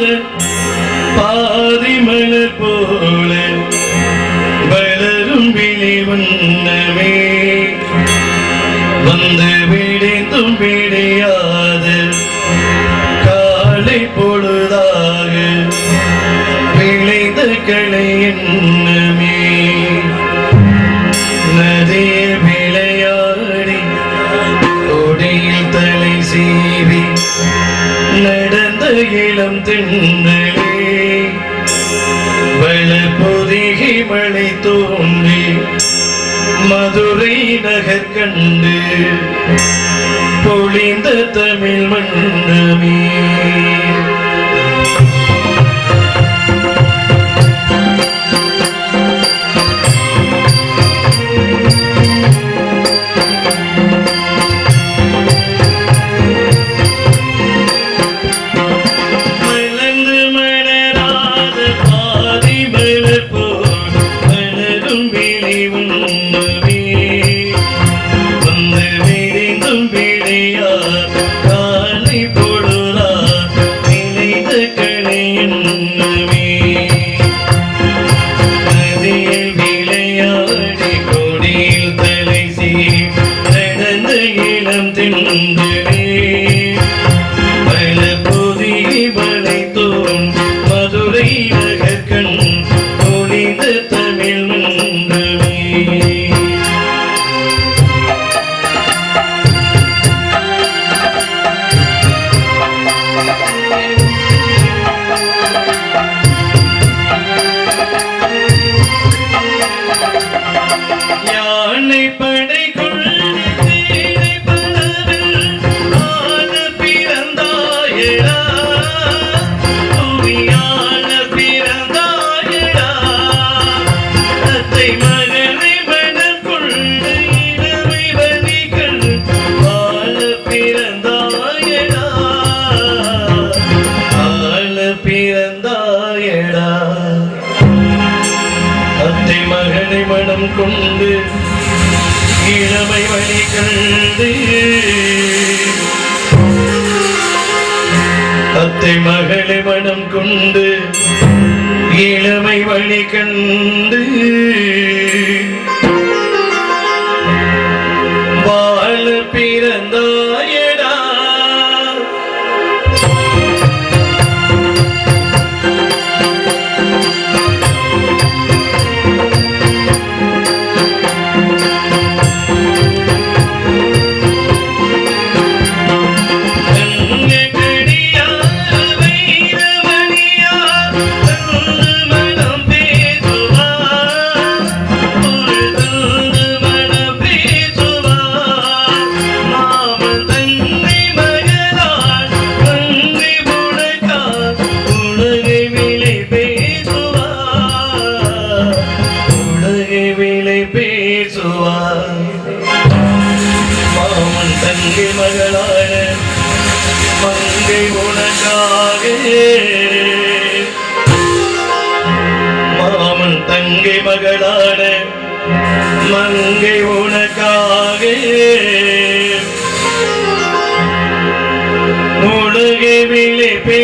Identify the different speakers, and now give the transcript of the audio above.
Speaker 1: പോലെ പാതിമല പോലെ വളരും വിളി വണ്ണമേ இளம் திண்ணலே வள மழை தோன்றி மதுரை நகர் கண்டு பொழிந்த தமிழ் மன்னமே. இளம் பல புதிய வளைத்தோம் மதுரை நகர்கண் ஒளிந்த தமிழ் தந்தை மகனை மனம் கொண்டு இளமை வழி கண்டு. தத்தை மகளை மனம் கொண்டு இளமை வழி கண்டு. பேசுவார். மாமன் தங்கை மகளான மங்கை உனக்காக மாமன் தங்கை மகளான மங்கை உனக்காக உலகை பே